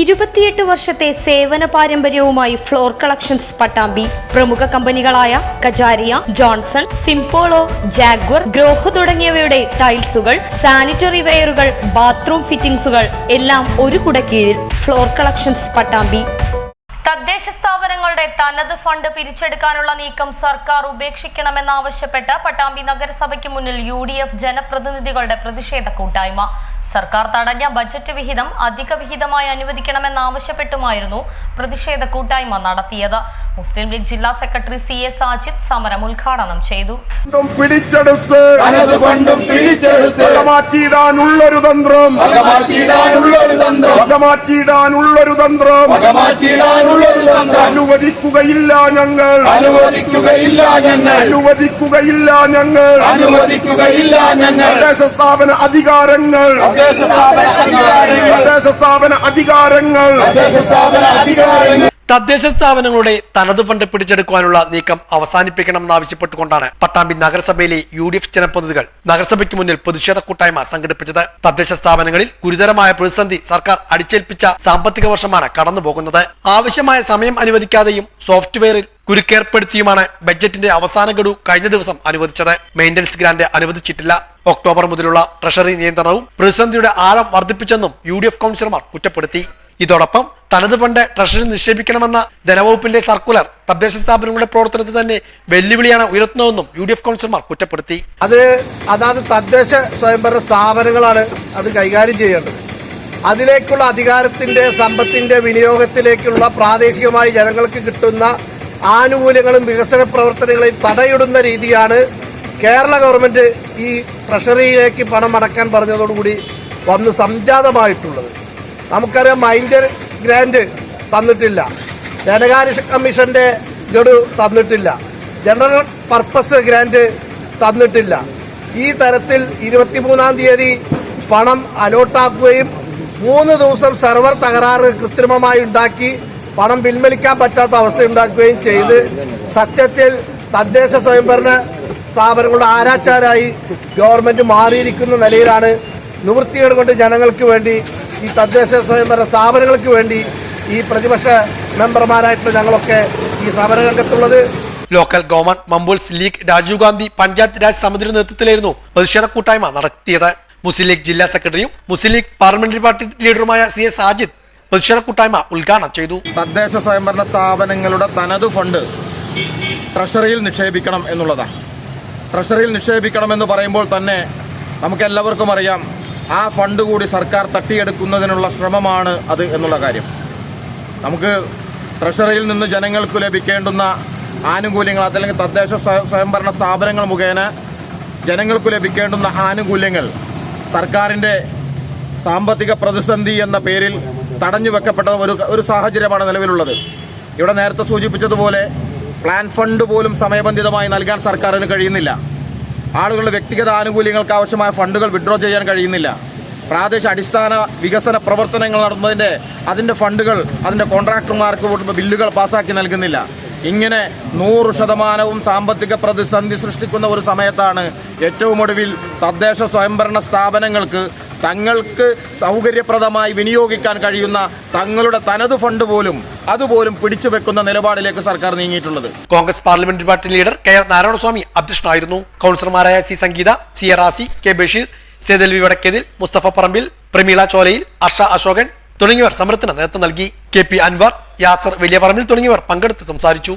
ഇരുപത്തിയെട്ട് വർഷത്തെ സേവന പാരമ്പര്യവുമായി ഫ്ലോർ കളക്ഷൻസ് പട്ടാമ്പി. പ്രമുഖ കമ്പനികളായ Kajaria Johnson Simpolo jaguar Grohe തുടങ്ങിയവയുടെ ടൈൽസുകൾ സാനിറ്ററി വെയറുകൾ ബാത്റൂം ഫിറ്റിംഗ്സുകൾ എല്ലാം ഒരു കുടക്കീഴിൽ ഫ്ലോർ കളക്ഷൻസ് പട്ടാമ്പി. തദ്ദേശ സ്ഥാപനങ്ങളുടെ തനത് ഫണ്ട് പിരിച്ചെടുക്കാനുള്ള നീക്കം സർക്കാർ ഉപേക്ഷിക്കണമെന്നാവശ്യപ്പെട്ട് പട്ടാമ്പി നഗരസഭയ്ക്ക് മുന്നിൽ യു ജനപ്രതിനിധികളുടെ പ്രതിഷേധ കൂട്ടായ്മ. സർക്കാർ തടഞ്ഞ ബജറ്റ് വിഹിതം അധിക വിഹിതമായി അനുവദിക്കണമെന്നാവശ്യപ്പെട്ടുമായിരുന്നു പ്രതിഷേധ കൂട്ടായ്മ നടത്തിയത്. മുസ്ലിം ലീഗ് ജില്ലാ സെക്രട്ടറി സി എ സാജിദ് സമരം ഉദ്ഘാടനം ചെയ്തു. പിടിച്ചെടുത്ത് മാറ്റിയിടാനുള്ളൊരു തന്ത്രം. വകമാറ്റിയിടാനുള്ളൊരു തന്ത്രം. അനുവദിക്കുകയില്ല ഞങ്ങൾ. അനുവദിക്കുകയില്ല ഞങ്ങൾ. അനുവദിക്കുകയില്ല ഞങ്ങൾ. അനുവദിക്കുകയില്ല ഞങ്ങൾ. സ്ഥാപന അധികാരങ്ങൾ. തദ്ദേശ സ്ഥാപന അധികാരങ്ങൾ. തദ്ദേശ സ്ഥാപനങ്ങളുടെ തനത് ഫണ്ട് പിടിച്ചെടുക്കുവാനുള്ള നീക്കം അവസാനിപ്പിക്കണമെന്നാവശ്യപ്പെട്ടുകൊണ്ടാണ് പട്ടാമ്പി നഗരസഭയിലെ യു ഡി എഫ് ജനപ്രതിനിധികൾ നഗരസഭയ്ക്ക് മുന്നിൽ പ്രതിഷേധ കൂട്ടായ്മ സംഘടിപ്പിച്ചത്. തദ്ദേശ സ്ഥാപനങ്ങളിൽ ഗുരുതരമായ പ്രതിസന്ധി സർക്കാർ അടിച്ചേൽപ്പിച്ച സാമ്പത്തിക വർഷമാണ് കടന്നുപോകുന്നത്. ആവശ്യമായ സമയം അനുവദിക്കാതെയും സോഫ്റ്റ്വെയറിൽ കുരുക്കേർപ്പെടുത്തിയുമാണ് ബജറ്റിന്റെ അവസാന ഗഡു കഴിഞ്ഞ ദിവസം അനുവദിച്ചത്. മെയിന്റനൻസ് ഗ്രാന്റ് അനുവദിച്ചിട്ടില്ല. ഒക്ടോബർ മുതലുള്ള ട്രഷറി നിയന്ത്രണവും പ്രതിസന്ധിയുടെ ആഴം വർദ്ധിപ്പിച്ചെന്നും യു ഡി എഫ് കൗൺസിലർമാർ കുറ്റപ്പെടുത്തി. ഇതോടൊപ്പം തനത് ഫണ്ട് ട്രഷറിയിൽ നിക്ഷേപിക്കണമെന്ന ധനവകുപ്പിന്റെ സർക്കുലർ തദ്ദേശ സ്ഥാപനങ്ങളുടെ പ്രവർത്തനത്തിൽ തന്നെ വെല്ലുവിളിയാണ് ഉയർത്തുന്നതെന്നും യു ഡി എഫ് കൗൺസിലർമാർ കുറ്റപ്പെടുത്തി. അത് അതാത് തദ്ദേശ സ്വയംഭരണ സ്ഥാപനങ്ങളാണ് അത് കൈകാര്യം ചെയ്യേണ്ടത്. അതിലേക്കുള്ള അധികാരത്തിന്റെ സമ്പത്തിന്റെ വിനിയോഗത്തിലേക്കുള്ള പ്രാദേശികമായി ജനങ്ങൾക്ക് കിട്ടുന്ന ആനുകൂല്യങ്ങളും വികസന പ്രവർത്തനങ്ങളെയും തടയിടുന്ന രീതിയാണ് കേരള ഗവൺമെന്റ് ഈ ട്രഷറിയിലേക്ക് പണം അടക്കാൻ പറഞ്ഞതോടുകൂടി വന്ന് സംജാതമായിട്ടുള്ളത്. നമുക്കറിയാം മൈൻഡ് ഗ്രാൻഡ് തന്നിട്ടില്ല. ധനകാര്യ കമ്മീഷന്റെ ഗഡു തന്നിട്ടില്ല. ജനറൽ പർപ്പസ് ഗ്രാൻഡ് തന്നിട്ടില്ല. ഈ തരത്തിൽ ഇരുപത്തിമൂന്നാം തീയതി പണം അലോട്ടാക്കുകയും മൂന്ന് ദിവസം സെർവർ തകരാറ് കൃത്രിമമായി ഉണ്ടാക്കി പണം പിൻവലിക്കാൻ പറ്റാത്ത അവസ്ഥ ഉണ്ടാക്കുകയും ചെയ്ത് സത്യത്തിൽ തദ്ദേശ സ്വയംഭരണ സ്ഥാപനങ്ങളുടെ ആരാച്ചാരായി ഗവൺമെന്റ് മാറിയിരിക്കുന്ന നിലയിലാണ് നിവൃത്തികേട് കൊണ്ട് ജനങ്ങൾക്ക് വേണ്ടി ഈ തദ്ദേശ സ്വയംഭരണ സ്ഥാപനങ്ങൾക്ക് വേണ്ടി ഈ പ്രതിപക്ഷ മെമ്പർമാരായിട്ടുള്ള ഞങ്ങളൊക്കെ ഈ സമരരംഗത്തുള്ളത് ലോക്കൽ ഗവൺമെന്റ് മമ്പൂൾസ് ലീഗ് രാജീവ് ഗാന്ധി പഞ്ചായത്ത് രാജ് സമിതിയുടെ നേതൃത്വത്തിലായിരുന്നു പ്രതിഷേധ കൂട്ടായ്മ നടത്തിയത്. മുസ്ലിം ലീഗ് ജില്ലാ സെക്രട്ടറിയും മുസ്ലിം ലീഗ് പാർലമെന്ററി പാർട്ടി ലീഡറുമായ സി എസ് സാജിദ് പ്രതിഷേധ കൂട്ടായ്മ ഉദ്ഘാടനം ചെയ്തു. തദ്ദേശ സ്വയംഭരണ സ്ഥാപനങ്ങളുടെ തനത് ഫണ്ട് ട്രഷറിയിൽ നിക്ഷേപിക്കണം എന്നുള്ളതാണ്. ട്രഷറിയിൽ നിക്ഷേപിക്കണം എന്ന് പറയുമ്പോൾ തന്നെ നമുക്ക് എല്ലാവർക്കും അറിയാം ആ ഫണ്ട് കൂടി സർക്കാർ തട്ടിയെടുക്കുന്നതിനുള്ള ശ്രമമാണ് അത് എന്നുള്ള കാര്യം. നമുക്ക് ട്രഷറിയിൽ നിന്ന് ജനങ്ങൾക്ക് ലഭിക്കേണ്ടുന്ന ആനുകൂല്യങ്ങൾ അതല്ലെങ്കിൽ തദ്ദേശ സ്വയ- സ്വയംഭരണ സ്ഥാപനങ്ങൾ മുഖേന ജനങ്ങൾക്ക് ലഭിക്കേണ്ടുന്ന ആനുകൂല്യങ്ങൾ സർക്കാരിന്റെ സാമ്പത്തിക പ്രതിസന്ധി എന്ന പേരിൽ തടഞ്ഞു വെക്കപ്പെട്ട ഒരു ഒരു സാഹചര്യമാണ് നിലവിലുള്ളത്. ഇവിടെ നേരത്തെ സൂചിപ്പിച്ചതുപോലെ പ്ലാൻ ഫണ്ട് പോലും സമയബന്ധിതമായി നൽകാൻ സർക്കാരിന് കഴിയുന്നില്ല. ആളുകളുടെ വ്യക്തിഗത ആനുകൂല്യങ്ങൾക്ക് ആവശ്യമായ ഫണ്ടുകൾ വിഡ്രോ ചെയ്യാൻ കഴിയുന്നില്ല. പ്രാദേശിക അടിസ്ഥാന വികസന പ്രവർത്തനങ്ങൾ നടത്തുന്നതിന്റെ അതിന്റെ ഫണ്ടുകൾ അതിന്റെ കോൺട്രാക്ടർമാർക്ക് ബില്ലുകൾ പാസാക്കി നൽകുന്നില്ല. ഇങ്ങനെ നൂറ് ശതമാനവും സാമ്പത്തിക പ്രതിസന്ധി സൃഷ്ടിക്കുന്ന ഒരു സമയത്താണ് ഏറ്റവും ഒടുവിൽ തദ്ദേശ സ്വയംഭരണ സ്ഥാപനങ്ങൾക്ക് തങ്ങൾക്ക് സൗകര്യപ്രദമായി വിനിയോഗിക്കാൻ കഴിയുന്ന തങ്ങളുടെ തനത് ഫണ്ട് പോലും അതുപോലും പിടിച്ചു വെക്കുന്ന നിലപാടിലേക്ക് സർക്കാർ നീങ്ങിയിട്ടുള്ളത്. Congress parliamentary party leader K R Narayanaswamy അധ്യക്ഷനായിരുന്നു. കൗൺസിലർമാരായ C Sangeetha C A Razi K Basheer സേതൽവി വടക്കേതിൽ Musthafa പറമ്പിൽ പ്രമീള ചോലയിൽ അർഷ അശോകൻ തുടങ്ങിയവർ സമരത്തിന് നേതൃത്വം നൽകി. കെ പി അൻവർ യാസർ വലിയ പറമ്പിൽ തുടങ്ങിയവർ പങ്കെടുത്ത് സംസാരിച്ചു.